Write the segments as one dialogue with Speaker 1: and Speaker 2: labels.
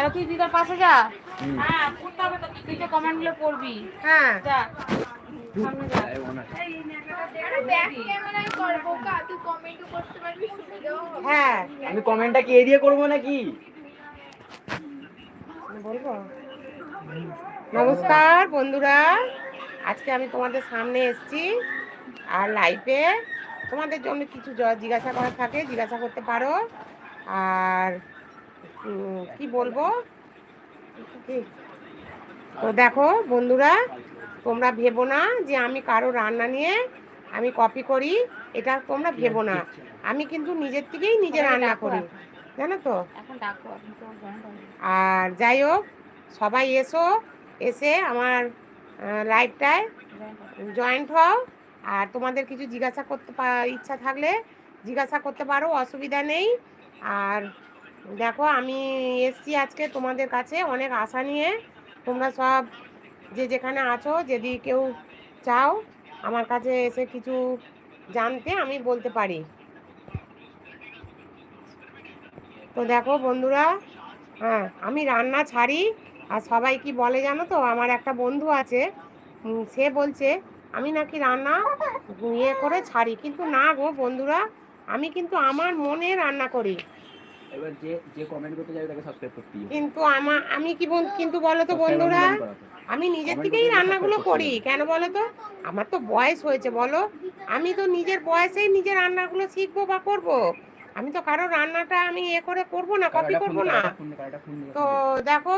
Speaker 1: এবার তুই দিদার পাশে যা। হ্যাঁ পড়তে হবে তো তুই তো কমেন্টগুলো পড়বি
Speaker 2: হ্যাঁ।
Speaker 1: যা।
Speaker 2: হ্যাঁ।
Speaker 3: আমি কমেন্টটা কি এড়িয়ে করব নাকি?
Speaker 2: বলব? নমস্কার বন্ধুরা। আজকে আমি তোমাদের সামনে এসেছি আর লাইফে তোমাদের জন্য কিছু জিজ্ঞাসা করার থাকে জিজ্ঞাসা করতে পারো। আর কি বলব? তো দেখো বন্ধুরা তোমরা ভেবো না যে আমি কারও রান্না নিয়ে আমি কপি করি এটা তোমরা ভেবো না। আমি কিন্তু নিজের থেকেই নিজে রান্না করি জানো তো। আর যাই হোক সবাই এসো এসে আমার লাইভটায়
Speaker 1: হবে।
Speaker 2: জয়েন্ট হও। আর তোমাদের কিছু জিজ্ঞাসা করতে ইচ্ছা থাকলে জিজ্ঞাসা করতে পারো অসুবিধা নেই। আর দেখো, আমি এসছি আজকে তোমাদের কাছে অনেক আশা নিয়ে। তোমরা সব যে যেখানে আছো, যদি কেউ চাও আমার কাছে এসে কিছু জানতে, আমি বলতে পারি। তো দেখো বন্ধুরা হ্যাঁ আমি রান্না ছাড়ি, আর সবাই কি বলে জানো তো? আমার একটা বন্ধু আছে সে বলছে, আমি নাকি রান্না ইয়ে করে ছাড়ি। কিন্তু না গো বন্ধুরা, আমি কিন্তু আমার মনে রান্না করি।
Speaker 3: এবার যে যে কমেন্ট করতে যাবে তাকে সাবস্ক্রাইব করতে
Speaker 2: কিন্তু আমার আমি কি কিন্তু বলো তো বন্ধুরা আমি নিজের থেকেই রান্নাগুলো করি। কেন বলো তো আমার তো বয়স হয়েছে বলো। আমি তো নিজের বয়সেই নিজের রান্নাগুলো শিখব বা করব। আমি তো কারও রান্নাটা আমি এ করে করব না কপি করব না। তো দেখো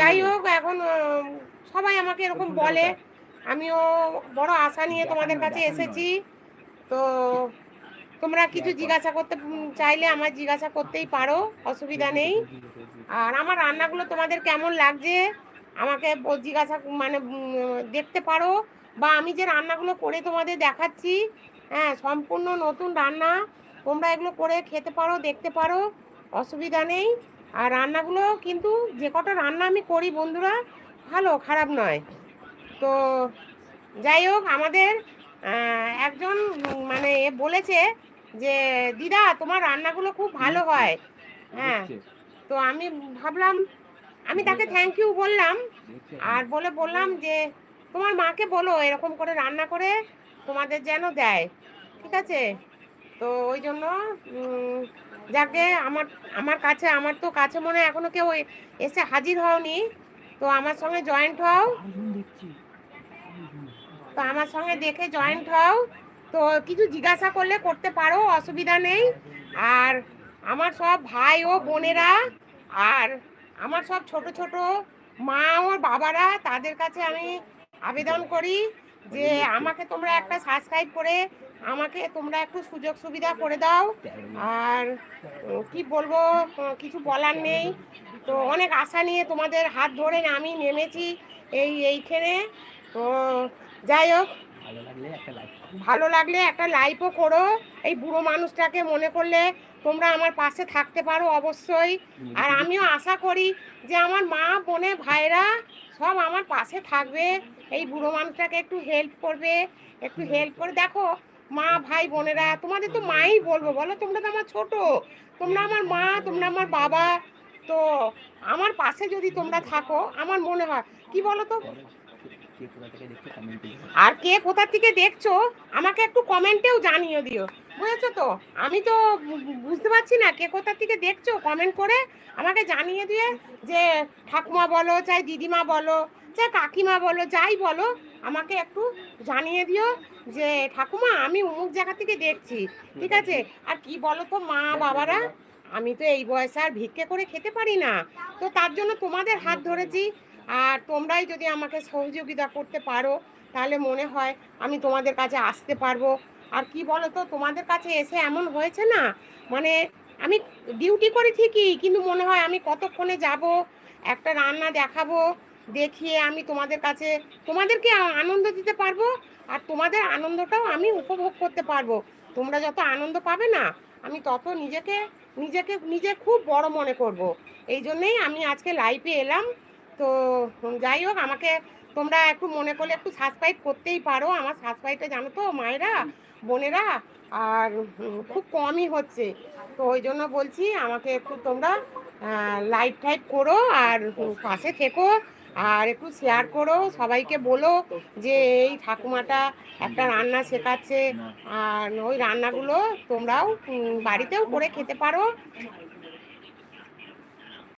Speaker 2: যাই হোক এখন সবাই আমাকে এরকম বলে। আমিও বড় আশা নিয়ে তোমাদের কাছে এসেছি। তো তোমরা কিছু জিজ্ঞাসা করতে চাইলে আমার জিজ্ঞাসা করতেই পারো অসুবিধা নেই। আর আমার রান্নাগুলো তোমাদের কেমন লাগছে আমাকে জিজ্ঞাসা মানে দেখতে পারো। বা আমি যে রান্নাগুলো করে তোমাদের দেখাচ্ছি হ্যাঁ সম্পূর্ণ নতুন রান্না তোমরা এগুলো করে খেতে পারো দেখতে পারো অসুবিধা নেই। আর রান্নাগুলো কিন্তু যে কটা রান্না আমি করি বন্ধুরা ভালো খারাপ নয়। তো যাই হোক আমাদের একজন মানে এ বলেছে যে দিদা তোমার রান্নাগুলো খুব ভালো হয়। হ্যাঁ তো আমি ভাবলাম আমি তাকে থ্যাংক ইউ বললাম আর বলে বললাম যে তোমার মাকে বলো এরকম করে রান্না করে তোমাদের যেন দেয়। ঠিক আছে? তো ওই জন্য যাকে আমার আমার কাছে আমার তো কাছে মনে হয় এখনও কেউ এসে হাজির হওনি। তো আমার সঙ্গে জয়েন্ট হও। তো আমার সঙ্গে দেখে জয়েন্ট হও। তো কিছু জিজ্ঞাসা করলে করতে পারো, অসুবিধা নেই। আর আমার সব ভাই ও বোনেরা আর আমার সব ছোট ছোট মা ও বাবারা, তাদের কাছে আমি আবেদন করি যে আমাকে তোমরা একটা সাবস্ক্রাইব করে আমাকে তোমরা একটু সুযোগ সুবিধা করে দাও। আর কি বলব, কিছু বলার নেই। তো অনেক আশা নিয়ে তোমাদের হাত ধরে আমি নেমেছি এই এইখানে। তো যাই হোক
Speaker 3: ভালো লাগলে একটা
Speaker 2: লাইকও করো। এই বুড়ো মানুষটাকে মনে করলে তোমরা আমার পাশে থাকতে পারো অবশ্যই। আর আমিও আশা করি যে আমার মা বোনে ভাইরা সব আমার পাশে থাকবে। এই বুড়ো মানুষটাকে একটু হেল্প করবে একটু হেল্প করে। দেখো মা ভাই বোনেরা তোমাদের তো মাই বলব বলো তোমরা তো আমার ছোট। তোমরা আমার মা তোমরা আমার বাবা। তো আমার পাশে যদি তোমরা থাকো আমার মনে হয় কি বলো তো? আর কে কোথা থেকে দেখছ? আমাকে একটু কমেন্টেও জানিয়ে দিও। বুঝেছ তো? আমি তো বুঝতে পারছি না কে কোথা থেকে দেখছ? কমেন্ট করে আমাকে জানিয়ে দিয়ে যে ঠাকুমা বলো, চাই দিদিমা বলো, চাই কাকিমা বলো, যাই বলো, আমাকে একটু জানিয়ে দিও যে ঠাকুমা, আমি অমুক জায়গা থেকে দেখছি, ঠিক আছে? আর কি বলো তো মা বাবারা? আমি তো এই বয়সে আর ভিক্ষে করে খেতে পারি না। তো তার জন্য তোমাদের হাত ধরেছি। আর তোমরাই যদি আমাকে সহযোগিতা করতে পারো, তাহলে মনে হয় আমি তোমাদের কাছে আসতে পারব। আর কি বলো তো তোমাদের কাছে এসে এমন হয়েছে না? মানে আমি ডিউটি করি ঠিকই, কিন্তু মনে হয় আমি কতক্ষণে যাব? একটা রান্না দেখাবো, দেখিয়ে আমি তোমাদের কাছে, তোমাদেরকে আনন্দ দিতে পারব, আর তোমাদের আনন্দটাও আমি উপভোগ করতে পারব। তোমরা যত আনন্দ পাবে না, আমি তত নিজেকে নিজেকে, নিজে খুব বড় মনে করব। এই জন্যেই আমি আজকে লাইভে এলাম। তো যাই হোক, আমাকে তোমরা একটু মনে করলে একটু সাবস্ক্রাইব করতেই পারো। আমার সাবস্ক্রাইবটা জানো তো, মায়েরা, বোনেরা, আর খুব কমই হচ্ছে। তো ওই জন্য বলছি, আমাকে একটু তোমরা লাইট টাইপ করো আর পাশে থেকো আর একটু শেয়ার করো। সবাইকে বলো যে এই ঠাকুমাটা একটা রান্না শেখাচ্ছে। আর ওই রান্নাগুলো তোমরাও বাড়িতেও করে খেতে পারো।